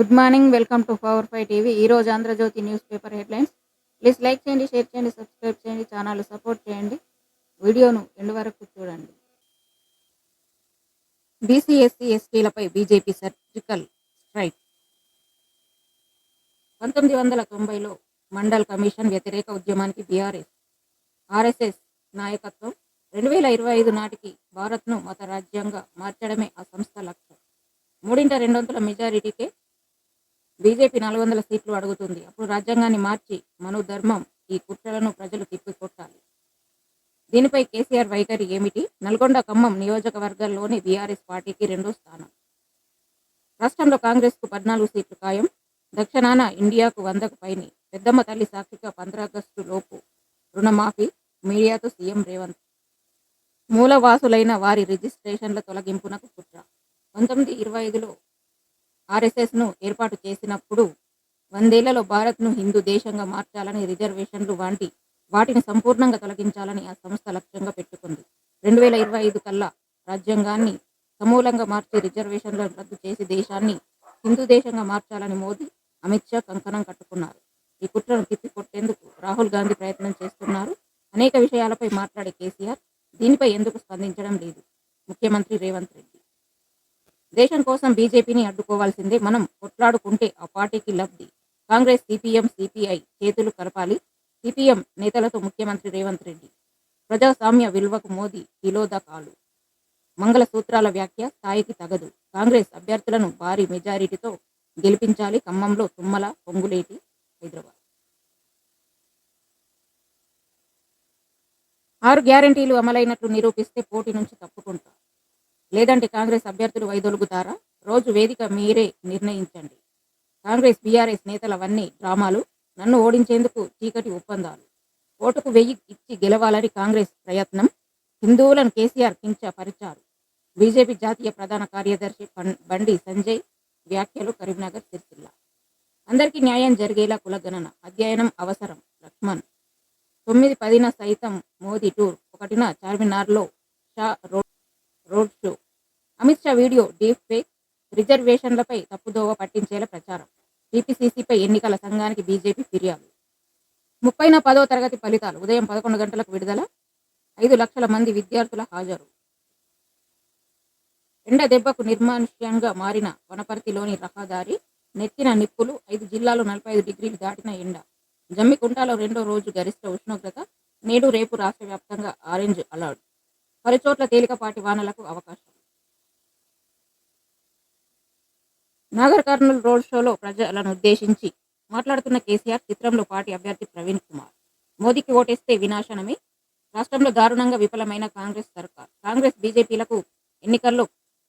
Good morning welcome to power five TV. ఈ రోజు Andhrajyothy news paper headlines. Please like చేయండి share చేయండి subscribe చేయండి ఛానల్ సపోర్ట్ చేయండి. వీడియోను ఎండు వరకు చూడండి. బీసీ ఎస్సీ ఎస్టీలపై బీజేపీ సర్జికల్ స్ట్రైక్. పంతొమ్మిది వందల తొంభైలో మండల్ కమిషన్ వ్యతిరేక ఉద్యమానికి బీఆర్ఎస్ ఆర్ఎస్ఎస్ నాయకత్వం. రెండు వేల ఇరవై ఐదు నాటికి భారత్ను మత రాజ్యంగా మార్చడమే ఆ సంస్థ లక్ష్యం. మూడింట రెండు వందల మెజారిటీకే బీజేపీ నాలుగు వందల సీట్లు అడుగుతుంది. అప్పుడు రాజ్యాంగాన్ని మార్చి మనోధర్మం ఈ కుట్రలను ప్రజలు తిప్పికొట్టాలి. దీనిపై కేసీఆర్ వైఖరి ఏమిటి? నల్గొండ ఖమ్మం నియోజకవర్గాల్లోని బీఆర్ఎస్ పార్టీకి రెండో స్థానం. రాష్ట్రంలో కాంగ్రెస్కు పద్నాలుగు సీట్లు ఖాయం. దక్షిణాన ఇండియాకు వందకు పైని. పెద్దమ్మ తల్లి సాక్షిగా పంద్రాగస్టు లోపు రుణమాఫీ మీడియాతో సీఎం రేవంత్. మూలవాసులైన వారి రిజిస్ట్రేషన్ల తొలగింపునకు కుట్ర. పంతొమ్మిది ఇరవై ఐదులో ఆర్ఎస్ఎస్ను ఏర్పాటు చేసినప్పుడు వందేళ్ళలో భారత్ను హిందూ దేశంగా మార్చాలని రిజర్వేషన్లు వంటి వాటిని సంపూర్ణంగా తొలగించాలని ఆ సంస్థ లక్ష్యంగా పెట్టుకుంది. రెండు వేల ఇరవై ఐదు కల్లా రాజ్యాంగాన్ని సమూలంగా మార్చి రిజర్వేషన్లను రద్దు చేసి దేశాన్ని హిందూ దేశంగా మార్చాలని మోదీ అమిత్ షా కంకణం కట్టుకున్నారు. ఈ కుట్రను తిప్పికొట్టేందుకు రాహుల్ గాంధీ ప్రయత్నం చేస్తున్నారు. అనేక విషయాలపై మాట్లాడే కేసీఆర్ దీనిపై ఎందుకు స్పందించడం లేదు? ముఖ్యమంత్రి రేవంత్ రెడ్డి దేశం కోసం బీజేపీని అడ్డుకోవాల్సిందే. మనం కొట్లాడుకుంటే ఆ పార్టీకి లబ్ధి. కాంగ్రెస్ సిపిఎం సిపిఐ చేతులు కలపాలి. సిపిఎం నేతలతో ముఖ్యమంత్రి రేవంత్ రెడ్డి. ప్రజాస్వామ్య విలువకు మోదీ తిలోదకాలు మంగళ సూత్రాల వ్యాఖ్య స్థాయికి తగదు. కాంగ్రెస్ అభ్యర్థులను భారీ మెజారిటీతో గెలిపించాలి. ఖమ్మంలో తుమ్మల పొంగులేటి హైదరాబాద్. ఆరు గ్యారంటీలు అమలైనట్లు నిరూపిస్తే పోటీ నుంచి తప్పుకుంటారు. లేదంటే కాంగ్రెస్ అభ్యర్థులు వైదొలుగుతారా? రోజు వేదిక మీరే నిర్ణయించండి. కాంగ్రెస్ బీఆర్ఎస్ నేతలవన్నీ డ్రామాలు నన్ను ఓడించేందుకు చీకటి ఒప్పందాలు. ఓటుకు వెయ్యి ఇచ్చి గెలవాలని కాంగ్రెస్ ప్రయత్నం హిందువులను కేసీఆర్ కించపరిచారు. బీజేపీ జాతీయ ప్రధాన కార్యదర్శి బండి సంజయ్ వ్యాఖ్యలు కరీంనగర్ సిరిసిల్ల. అందరికీ న్యాయం జరిగేలా కులగణన అధ్యయనం అవసరం లక్ష్మణ్. తొమ్మిది పదిన సైతం మోదీ టూర్ ఒకటిన చార్మినార్లో Shah road road show. Amit Shah video deep fake రిజర్వేషన్లపై తప్పుదోవ పట్టించేలా ప్రచారం. టీపీసీసీపై ఎన్నికల సంఘానికి బీజేపీ ఫిర్యాదు. ముప్పైన పదో తరగతి ఫలితాలు ఉదయం పదకొండు గంటలకు విడుదల ఐదు లక్షల మంది విద్యార్థుల హాజరు. ఎండ దెబ్బకు నిర్మానుష్యంగా మారిన వనపర్తిలోని రహదారి నెత్తిన నిప్పులు ఐదు జిల్లాలు నలభై ఐదు డిగ్రీలు దాటిన ఎండ. జమ్మికుంటలో రెండో రోజు గరిష్ట ఉష్ణోగ్రత నేడు రేపు రాష్ట్ర వ్యాప్తంగా ఆరెంజ్ అలర్ట్. పలుచోట్ల తేలికపాటి వానలకు అవకాశం. నాగర్ కర్నూలు రోడ్ షోలో ప్రజలను ఉద్దేశించి మాట్లాడుతున్న కేసీఆర్ చిత్రంలో పార్టీ అభ్యర్థి ప్రవీణ్ కుమార్. మోదీకి ఓటేస్తే వినాశనమే రాష్ట్రంలో దారుణంగా విఫలమైన కాంగ్రెస్ సర్కార్. కాంగ్రెస్ బీజేపీలకు ఎన్నికల్లో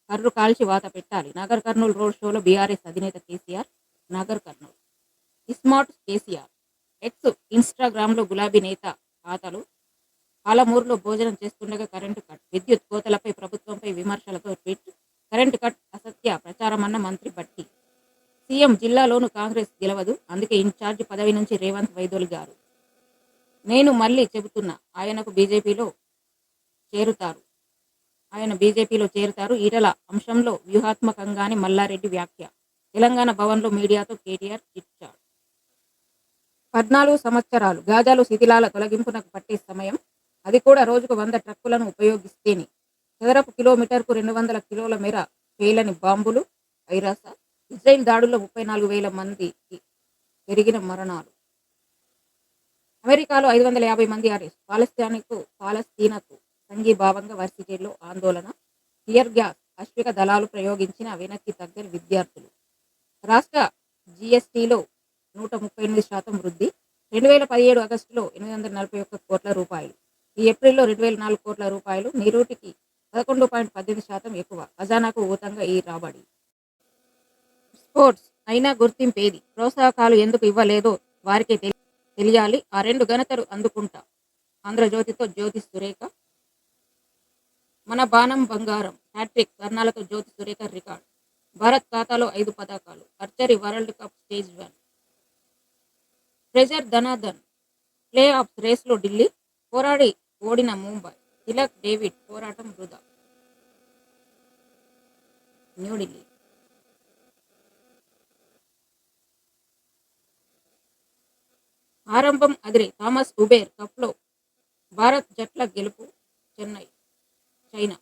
కర్రు కాల్చి వాత పెట్టాలి. నాగర్ కర్నూలు రోడ్ షోలో బీఆర్ఎస్ అధినేత KCR Nagar Kurnool. Smart KCR. X ఇన్స్టాగ్రామ్లో గులాబీ నేత ఖాతాలు పాలమూరులో భోజనం చేస్తుండగా కరెంటు కట్. విద్యుత్ కోతలపై ప్రభుత్వంపై విమర్శలతో ట్వీట్. కరెంటు కట్ అసత్య ప్రచారమన్న మంత్రి బట్టి. సీఎం జిల్లాలోను కాంగ్రెస్ గెలవదు. అందుకే ఇన్ఛార్జ్ పదవి నుంచి రేవంత్ వైదొలిగారు. నేను మళ్ళీ చెబుతున్నా ఆయనకు బీజేపీలో చేరుతారు. ఆయన బీజేపీలో చేరుతారు. ఈటల అంశంలో వ్యూహాత్మకంగానే మల్లారెడ్డి వ్యాఖ్య. తెలంగాణ భవన్లో మీడియాతో కేటీఆర్ చిట్చాడు. పద్నాలుగు సంవత్సరాలు. గాజాలు శిథిలాల తొలగింపునకు పట్టే సమయం అది కూడా రోజుకు వంద ట్రక్కులను ఉపయోగిస్తేనే. చదరపు కిలోమీటర్కు రెండు వందల కిలోల మేర పేలని బాంబులు ఐరాస ఇజ్రాయిల్ దాడుల్లో ముప్పై నాలుగు వేల మందికి పెరిగిన మరణాలు. అమెరికాలో ఐదు వందల యాభై మంది అరెస్ట్ పాలస్తీనాకు పాలస్తీనకు సంఘీభావంగా వర్సిటీల్లో ఆందోళన టియర్ గ్యాస్ అశ్విక దళాలు ప్రయోగించిన వెనక్కి తగ్గని విద్యార్థులు. రాష్ట్ర జిఎస్టిలో నూట ముప్పై ఎనిమిది శాతం వృద్ధి రెండు వేల పదిహేడు ఆగస్టులో ఎనిమిది వందల నలభై ఒక్క కోట్ల రూపాయలు. ఈ ఏప్రిల్లో రెండు వేల నాలుగు కోట్ల రూపాయలు నిరుటికి పదకొండు పాయింట్ పద్దెనిమిది శాతం ఎక్కువ. ఖజానాకు ఊతంగా ఈ రాబడి. స్పోర్ట్స్ అయినా గుర్తింపేది. ప్రోత్సాహకాలు ఎందుకు ఇవ్వలేదో వారికే తెలియాలి. ఆ రెండు ఘనతలు అందుకుంటా. ఆంధ్రజ్యోతితో జ్యోతి సురేఖ. మన బాణం బంగారం. హ్యాట్రిక్ కర్ణాలతో జ్యోతి సురేఖ రికార్డ్. భారత్ ఖాతాలో ఐదు పథకాలు archery world cup stage one. Pressure ధనాధన్. Play off రేస్లో ఢిల్లీ. పోరాడి ఓడిన ముంబై తిలక్ డేవిడ్ పోరాటం వృధా. న్యూఢిల్లీ. ఆరంభం అదిరి థామస్ ఉబేర్ కప్లో భారత్ జట్ల గెలుపు చెన్నై చైనా.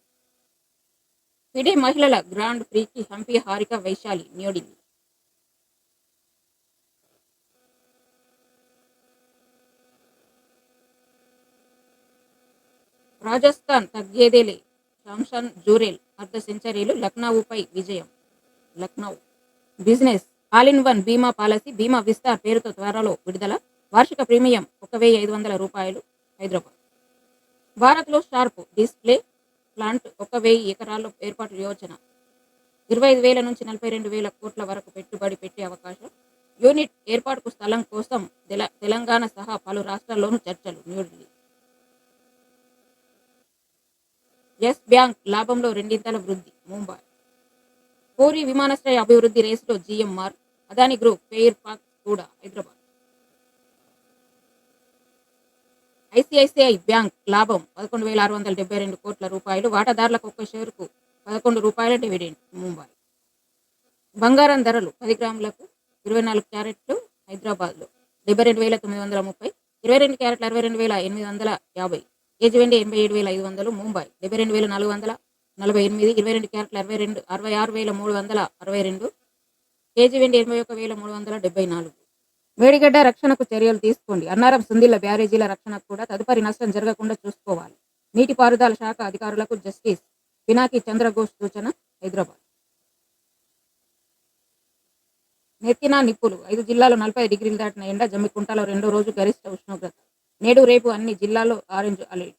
ఫిడే మహిళల గ్రాండ్ ప్రీకి హంపి హారిక వైశాలి న్యూఢిల్లీ. రాజస్థాన్ తగ్గేదేలే. శాంసన్ జూరేల్ అర్ధ సెంచరీలు లక్నౌపై విజయం. Lucknow. Business. All in one బీమా పాలసీ బీమా విస్తార్ పేరుతో త్వరలో విడుదల. వార్షిక ప్రీమియం ఒక వెయ్యి ఐదు వందల రూపాయలు హైదరాబాద్. భారత్లో షార్ప్ డిస్ప్లే ప్లాంట్ ఒక వెయ్యి ఎకరాల్లో ఏర్పాటు యోచన. ఇరవై ఐదు వేల నుంచి నలభై రెండు వేల కోట్ల వరకు పెట్టుబడి పెట్టే అవకాశం. యూనిట్ ఏర్పాటుకు స్థలం కోసం తెల- తెలంగాణ సహా పలు రాష్ట్రాల్లోనూ చర్చలు న్యూఢిల్లీ. ఎస్ బ్యాంక్ లాభంలో రెండింతల వృద్ధి ముంబై. పూరి విమానాశ్రయ అభివృద్ధి రేసులో GMR Adani group fair park కూడా హైదరాబాద్. ఐసిఐసిఐ బ్యాంక్ లాభం పదకొండు వేల ఆరు వందల డెబ్బై రెండు కోట్ల రూపాయలు వాటాదారులకు ఒక్క షేరుకు పదకొండు రూపాయల డివిడెండ్ ముంబై. బంగారం ధరలు పది గ్రాములకు ఇరవై నాలుగు క్యారెట్లు హైదరాబాద్లో డెబ్బై రెండు వేల తొమ్మిది వందల ముప్పై ఇరవై రెండు క్యారెట్లు అరవై రెండు వేల ఎనిమిది వందల యాభై. కేజీ వెండి ఎనభై ఏడు వేల ఐదు వందలు ముంబై డెబ్బై రెండు వేల నాలుగు వందల నలభై ఎనిమిది ఇరవై రెండు క్యారెట్ల అరవై రెండు అరవై ఆరు వేల మూడు వందల అరవై రెండు కేజీ వెండి ఎనభై ఒక వేల మూడు వందల డెబ్బై నాలుగు. వేడిగడ్డ రక్షణకు చర్యలు తీసుకోండి. అన్నారం సుందిల్ల బ్యారేజీల రక్షణకు కూడా తదుపరి నష్టం జరగకుండా చూసుకోవాలి. నీటిపారుదల శాఖ అధికారులకు జస్టిస్ పినాకి చంద్రఘోష్ సూచన హైదరాబాద్. నెత్తిన నిప్పులు. ఐదు జిల్లాలో నలభై డిగ్రీలు దాటిన ఎండ జమ్మికుంటలో రెండో రోజు గరిష్ట ఉష్ణోగ్రత. నేడు రేపు అన్ని జిల్లాలో ఆరెంజ్ అలర్ట్.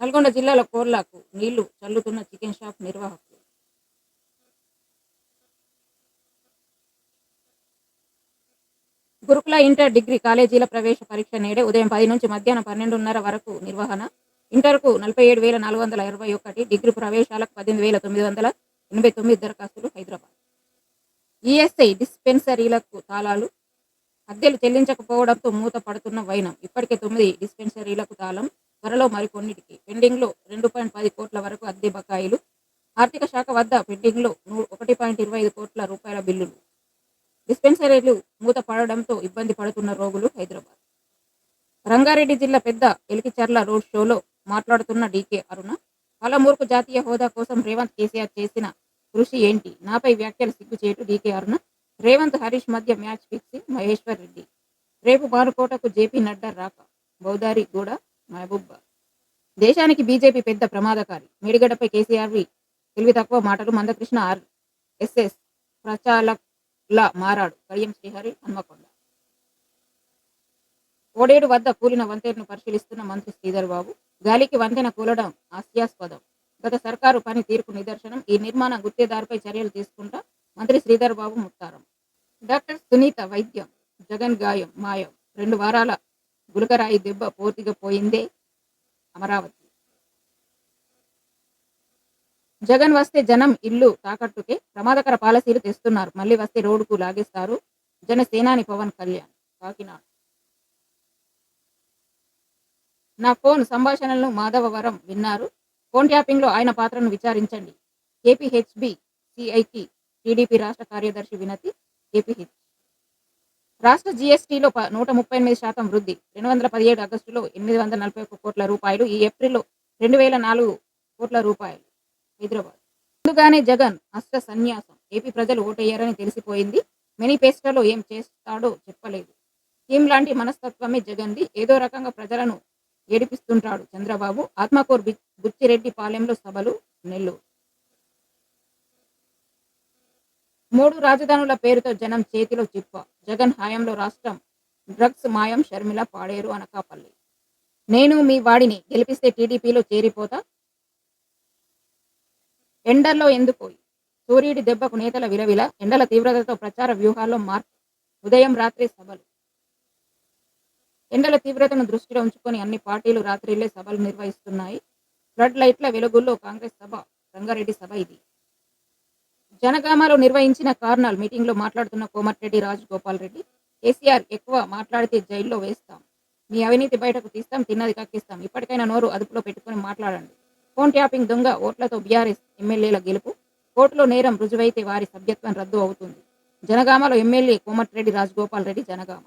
నల్గొండ జిల్లాలో కోర్లాకు నీళ్ళు చల్లుతున్న చికెన్ షాప్ నిర్వాహకులు. గురుకుల ఇంటర్ డిగ్రీ కాలేజీల ప్రవేశ పరీక్ష నేడే ఉదయం పది నుంచి మధ్యాహ్నం పన్నెండున్నర వరకు నిర్వహణ. ఇంటర్కు నలభై ఏడు వేల నాలుగు వందల ఇరవై ఒకటి డిగ్రీ ప్రవేశాలకు పద్దెనిమిది వేల తొమ్మిది వందల ఎనభై తొమ్మిది దరఖాస్తులు హైదరాబాద్. ఈఎస్ఐ డిస్పెన్సరీలకు తాళాలు అద్దెలు చెల్లించకపోవడంతో మూత పడుతున్న వైనం. ఇప్పటికే తొమ్మిది డిస్పెన్సరీలకు తాళం త్వరలో మరికొన్నిటికి. పెండింగ్లో రెండు పాయింట్ పది కోట్ల వరకు అద్దె బకాయిలు. ఆర్థిక శాఖ వద్ద పెండింగ్లో నూ- ఒకటి పాయింట్ ఇరవై ఐదు కోట్ల రూపాయల బిల్లులు. డిస్పెన్సరీలు మూత పడడంతో ఇబ్బంది పడుతున్న రోగులు హైదరాబాద్. రంగారెడ్డి జిల్లా పెద్ద ఎలికిచర్ల రోడ్ షోలో మాట్లాడుతున్న డీకే అరుణ పాలమూరుకు జాతీయ హోదా కోసం రేవంత్ కేసీఆర్ చేసిన కృషి ఏంటి? నాపై వ్యాఖ్యలు సిగ్గుచేటు డీకే అరుణ రేవంత్ హరీష్ మధ్య మ్యాచ్ ఫిక్స్ మహేశ్వర్ రెడ్డి. రేపు బారుకోటకు జేపీ నడ్డా రాక. బౌదారి గూడ మహబూబ్ దేశానికి బీజేపీ పెద్ద ప్రమాదకారి. మేడిగడ్డపై కేసీఆర్వి తెలివి తక్కువ మాటలు మందకృష్ణ ఆర్ ఎస్ఎస్ ప్రచాలకులా మారాడు కడియం శ్రీహరి హన్మకొండ. ఓడేడు వద్ద కూలిన వంతెనను పరిశీలిస్తున్న మంత్రి శ్రీధర్ బాబు గాలికి వంతెన కూలడం హాస్యాస్పదం. గత సర్కారు పని తీరుకు నిదర్శనం ఈ నిర్మాణ గుత్తేదారుపై చర్యలు తీసుకుంటా మంత్రి శ్రీధర్ బాబు ముక్తారం డాక్టర్ సునీత వైద్యం జగన్ గాయం మాయం. రెండు వారాల గులకరాయి దెబ్బ పూర్తిగా పోయిందే అమరావతి. జగన్ వస్తే జనం ఇల్లు తాకట్టుకే ప్రమాదకర పాలసీలు తెస్తున్నారు. మళ్ళీ వస్తే రోడ్డుకు లాగేస్తారు జనసేనాని పవన్ కళ్యాణ్. కాకినాడ. నా ఫోన్ సంభాషణలను మాధవవరం విన్నారు. ఫోన్ ట్యాపింగ్లో ఆయన పాత్రను విచారించండి. ఏపీహెచ్బి సిఐకి టీడీపీ రాష్ట్ర కార్యదర్శి వినతి ఏపీహెచ్ రాష్ట్ర జీఎస్టీలో నూట ముప్పై ఎనిమిది శాతం వృద్ధి. రెండు వందల పదిహేడు ఆగస్టులో ఎనిమిది వందల నలభై ఒక్క కోట్ల రూపాయలు. ఈ ఏప్రిల్లో రెండు వేల నాలుగు కోట్ల రూపాయలు. హైదరాబాద్. ముందుగానే జగన్ అస్త్ర సన్యాసం. ఏపీ ప్రజలు ఓటయ్యారని తెలిసిపోయింది. మేనిఫెస్టోలో ఏం చేస్తాడో చెప్పలేదు. టీం లాంటి మనస్తత్వమే జగన్ది. ఏదో రకంగా ప్రజలను ఏడిపిస్తుంటాడు చంద్రబాబు. ఆత్మకూరు బుచ్చిరెడ్డి పాలెంలో సభలు నెల్లూరు. మూడు రాజధానుల పేరుతో జనం చేతిలో చిప్ప జగన్ హయాంలో రాష్ట్రం. డ్రగ్స్ మాయం షర్మిల పాడేరు అనకాపల్లి. నేను మీ వాడిని. గెలిపిస్తే టీడీపీలో చేరిపోతా? ఎండల్లో ఎందుకు? సూర్యుడి దెబ్బకు నేతల విలవిల. ఎండల తీవ్రతతో ప్రచార వ్యూహాల్లో మార్పు. ఉదయం రాత్రి సభలు. ఎండల తీవ్రతను దృష్టిలో ఉంచుకొని అన్ని పార్టీలు రాత్రిళ్ళే సభలు నిర్వహిస్తున్నాయి. ఫ్లడ్ లైట్ల వెలుగుల్లో కాంగ్రెస్ సభ. రంగారెడ్డి సభ ఇది. జనగామలో నిర్వహించిన కార్నాల్ మీటింగ్లో మాట్లాడుతున్న కోమటిరెడ్డి రాజగోపాల్ రెడ్డి కేసీఆర్ ఎక్కువ మాట్లాడితే జైల్లో వేస్తాం. మీ అవినీతి బయటకు తీస్తాం తిన్నది కక్కిస్తాం. ఇప్పటికైనా నోరు అదుపులో పెట్టుకొని మాట్లాడండి. ఫోన్ ట్యాపింగ్ దొంగ ఓట్లతో బీఆర్ఎస్ ఎమ్మెల్యేల గెలుపు. కోర్టులో నేరం రుజువైతే వారి సభ్యత్వం రద్దు అవుతుంది. జనగామలో ఎమ్మెల్యే కోమటిరెడ్డి రాజగోపాల్ రెడ్డి జనగామ.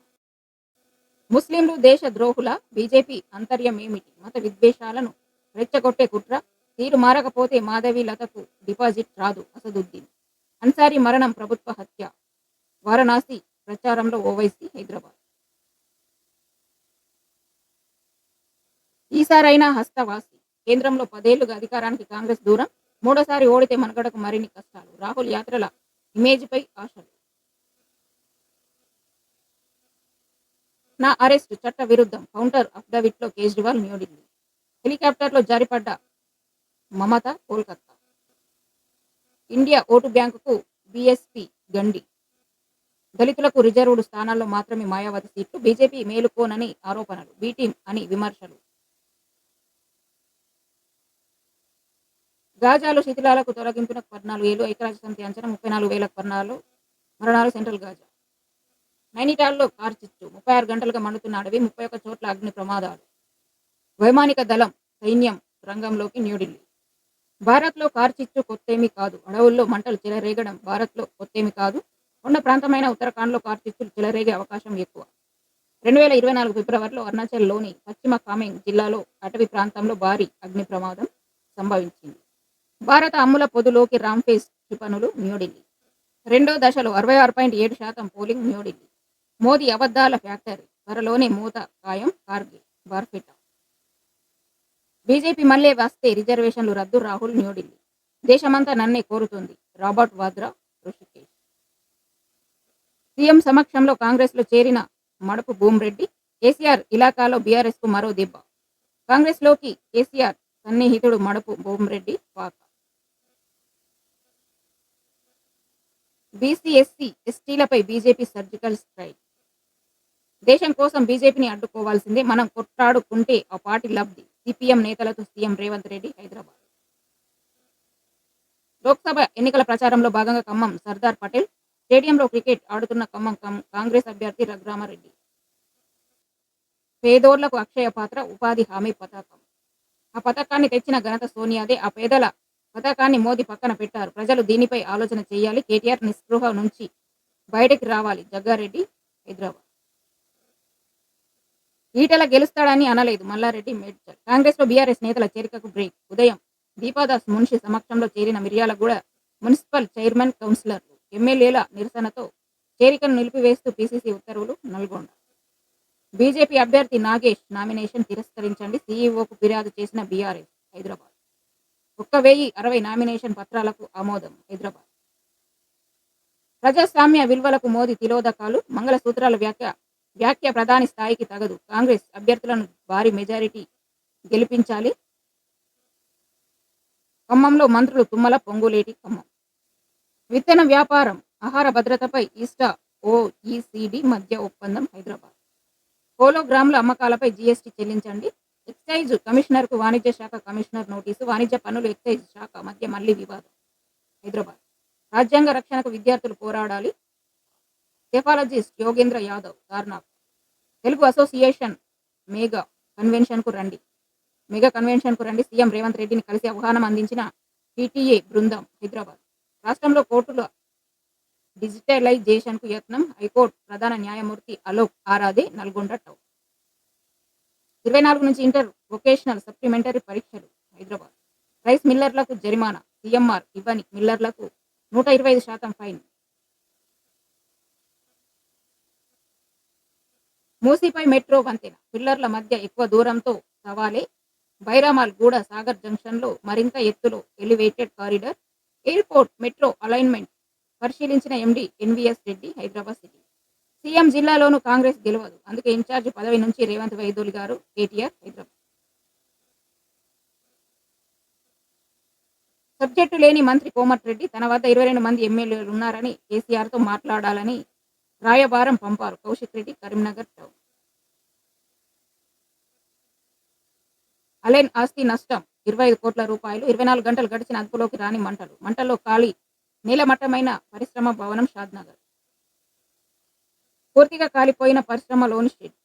ముస్లింలు దేశ ద్రోహుల బీజేపీ అంతర్యమేమిటి మత విద్వేషాలను రెచ్చగొట్టే కుట్ర. తీరు మారకపోతే మాధవి లతకు డిపాజిట్ రాదు అసదుద్దీన్. అన్సారీ మరణం ప్రభుత్వ హత్య. వారణాసి ప్రచారంలో ఓవైసీ హైదరాబాద్. ఈసారైనా హస్తవాసి. కేంద్రంలో పదేళ్ళుగా అధికారానికి కాంగ్రెస్ దూరం. మూడోసారి ఓడితే మనగడకు మరిన్ని కష్టాలు. రాహుల్ యాత్రల ఇమేజ్పై ఆశలు. నా అరెస్ట్ చట్ట విరుద్ధం. కౌంటర్ అఫిడవిట్లో కేజ్రీవాల్ న్యూఢిల్లీ హెలికాప్టర్లో జారిపడ్డ మమత కోల్కతా ఇండియా ఓటు బ్యాంకుకు బీఎస్పీ గండి. దళితులకు రిజర్వ్డ్ స్థానాల్లో మాత్రమే మాయావతి సీట్లు. బీజేపీ మేలుకోనని ఆరోపణలు బీటీం అని విమర్శలు. గాజాలు శిథిలాలకు తొలగింపునకు పద్నాలుగు ఏళ్ళు ఐక్యరాజ్య సమితి అంచనా ముప్పై నాలుగు వేల మరణాలు మరణాలు సెంట్రల్ గాజా. నైనిటాల్లో కార్చిచ్చు ముప్పై ఆరు గంటలుగా మండుతున్న అడవి ముప్పై ఒక్క చోట్ల అగ్ని ప్రమాదాలు. వైమానిక దళం సైన్యం రంగంలోకి న్యూఢిల్లీ. భారత్లో కార్చిచ్చు కొత్తేమీ కాదు. అడవుల్లో మంటలు చెలరేగడం భారత్లో కొత్తేమీ కాదు. కొండ ప్రాంతమైన ఉత్తరాఖండ్లో కార్చిచ్చులు చెలరేగే అవకాశం ఎక్కువ. రెండు వేల ఇరవై నాలుగు ఫిబ్రవరిలో అరుణాచల్లోని పశ్చిమ కామెంగ్ జిల్లాలో అటవీ ప్రాంతంలో భారీ అగ్ని ప్రమాదం సంభవించింది. భారత అమ్ముల పొదులోకి రామ్ఫేస్ క్షిపణులు న్యూఢిల్లీ. రెండో దశలో అరవై ఆరు పాయింట్ ఏడు శాతం పోలింగ్ న్యూఢిల్లీ. మోదీ అబద్ధాల ఫ్యాక్టరీ త్వరలోనే మూత ఖాయం కార్గిల్ బార్ఫెటా. బీజేపీ మళ్ళీ వస్తే రిజర్వేషన్లు రద్దు రాహుల్ న్యూఢిల్లీ. దేశమంతా నన్నే కోరుతుంది. రాబర్ట్ వాద్రా ఋషికేష్. సీఎం సమక్షంలో కాంగ్రెస్లో చేరిన మడపు భూమిరెడ్డి కేసీఆర్ ఇలాకాలో బీఆర్ఎస్కు మరో దెబ్బ. కాంగ్రెస్లోకి కేసీఆర్ సన్నిహితుడు మడపు భూమిరెడ్డి పాక బీసీ ఎస్సీ ఎస్టీలపై బీజేపీ సర్జికల్ స్ట్రైక్. దేశం కోసం బీజేపీని అడ్డుకోవాల్సిందే మనం కొట్టాడుకుంటే ఆ పార్టీ లబ్ధి. సిపిఎం నేతలతో సీఎం రేవంత్ రెడ్డి హైదరాబాద్. లోక్సభ ఎన్నికల ప్రచారంలో భాగంగా ఖమ్మం సర్దార్ పటేల్ స్టేడియంలో క్రికెట్ ఆడుతున్న ఖమ్మం కాంగ్రెస్ అభ్యర్థి రఘురామారెడ్డి. పేదోళ్ళకు అక్షయ పాత్ర ఉపాధి హామీ పథకం. ఆ పథకాన్ని తెచ్చిన ఘనత సోనియాదే. ఆ పేదల పథకాన్ని మోదీ పక్కన పెట్టారు. ప్రజలు దీనిపై ఆలోచన చేయాలి. కేటీఆర్ నిస్పృహ నుంచి బయటకు రావాలి. జగ్గారెడ్డి హైదరాబాద్. ఈటల గెలుస్తాడని అనలేదు. మల్లారెడ్డి మేడ్చల్ కాంగ్రెస్లో బీఆర్ఎస్ నేతల చేరికకు బ్రేక్. ఉదయం దీపాదాస్ మున్షి సమక్షంలో చేరిన మిర్యాలగూడ మున్సిపల్ చైర్మన్ కౌన్సిలర్లు ఎమ్మెల్యేల నిరసనతో చేరికను నిలిపివేస్తూ పీసీసీ ఉత్తర్వులు నల్గొండ. బీజేపీ అభ్యర్థి నాగేష్ నామినేషన్ తిరస్కరించండి. సీఈఓకు ఫిర్యాదు చేసిన బీఆర్ఎస్ హైదరాబాద్. ఒక్క వెయ్యి అరవై నామినేషన్ పత్రాలకు ఆమోదం హైదరాబాద్. ప్రజాస్వామ్య విలువలకు మోదీ తిలోదకాలు. మంగళసూత్రాల వ్యాఖ్య వ్యాఖ్య ప్రధాని స్థాయికి తగదు. కాంగ్రెస్ అభ్యర్థులను భారీ మెజారిటీ గెలిపించాలి. ఖమ్మంలో మంత్రులు తుమ్మల పొంగులేటి ఖమ్మం. విత్తన వ్యాపారం ఆహార భద్రతపై ఈస్టా ఓఈసిడి మధ్య ఒప్పందం హైదరాబాద్. హోలోగ్రాముల అమ్మకాలపై జీఎస్టీ చెల్లించండి. ఎక్సైజ్ కమిషనర్కు వాణిజ్య శాఖ కమిషనర్ నోటీసు వాణిజ్య పన్నులు ఎక్సైజ్ శాఖ మధ్య మళ్ళీ వివాదం హైదరాబాద్. రాజ్యాంగ రక్షణకు విద్యార్థులు పోరాడాలి. సెఫాలజిస్ట్ యోగేంద్ర యాదవ్ దార్నాథ్ తెలుగు అసోసియేషన్ మేఘా కన్వెన్షన్కు రండి. మెగా కన్వెన్షన్కు రండి. సీఎం రేవంత్ రెడ్డిని కలిసి అవగాహన అందించిన టీటీఏ బృందం హైదరాబాద్. రాష్ట్రంలో కోర్టుల డిజిటలైజేషన్కు యత్నం. హైకోర్టు ప్రధాన న్యాయమూర్తి అలోక్ ఆరాదే నల్గొండ టౌన్. ఇరవై నాలుగు నుంచి ఇంటర్ వొకేషనల్ సప్లిమెంటరీ పరీక్షలు హైదరాబాద్. రైస్ మిల్లర్లకు జరిమానా సీఎంఆర్ ఇవ్వని మిల్లర్లకు నూట ఇరవై ఐదు శాతం ఫైన్. మూసీపై మెట్రో వంతెన పిల్లర్ల మధ్య ఎక్కువ దూరంతో సవాలే. బైరామాల్ గూడ సాగర్ జంక్షన్లో మరింత ఎత్తులో elevated corridor airport metro alignment పరిశీలించిన MD NVS Reddy Hyderabad city. CM జిల్లాలోనూ కాంగ్రెస్ గెలవదు. అందుకే ఇన్ఛార్జ్ పదవి నుంచి రేవంత్ వైదోలి గారు కేటీఆర్ హైదరాబాద్. సబ్జెక్టు లేని మంత్రి కోమటిరెడ్డి తన వద్ద ఇరవై రెండు మంది ఎమ్మెల్యేలు ఉన్నారని కేసీఆర్తో మాట్లాడాలని రాయబారం పంపారు. కౌశిక్ రెడ్డి కరీంనగర్ టౌన్. అలెన్ ఆస్తి నష్టం. ఇరవై ఐదు కోట్ల రూపాయలు ఇరవై నాలుగు గంటలు గడిచిన అదుపులోకి రాని మంటలు. మంటల్లో ఖాళీ నీలమట్టమైన పరిశ్రమ భవనం షాద్నగర్. పూర్తిగా కాలిపోయిన పరిశ్రమలోని షెడ్.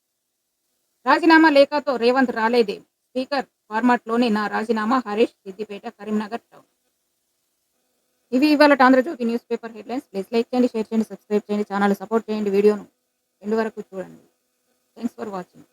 రాజీనామా లేఖతో రేవంత్ రాలేదే? స్పీకర్ ఫార్మాట్లోనే నా రాజీనామా. హరీష్ సిద్దిపేట కరీంనగర్ టౌన్. ఇవి ఇవాళ Andhra Jyothi news paper headlines. Please like చేయండి షేర్ చేయండి సబ్స్క్రైబ్ చేయండి ఛానల్ సపోర్ట్ చేయండి వీడియోను. ఎండు వరకు చూడండి. Thanks for watching.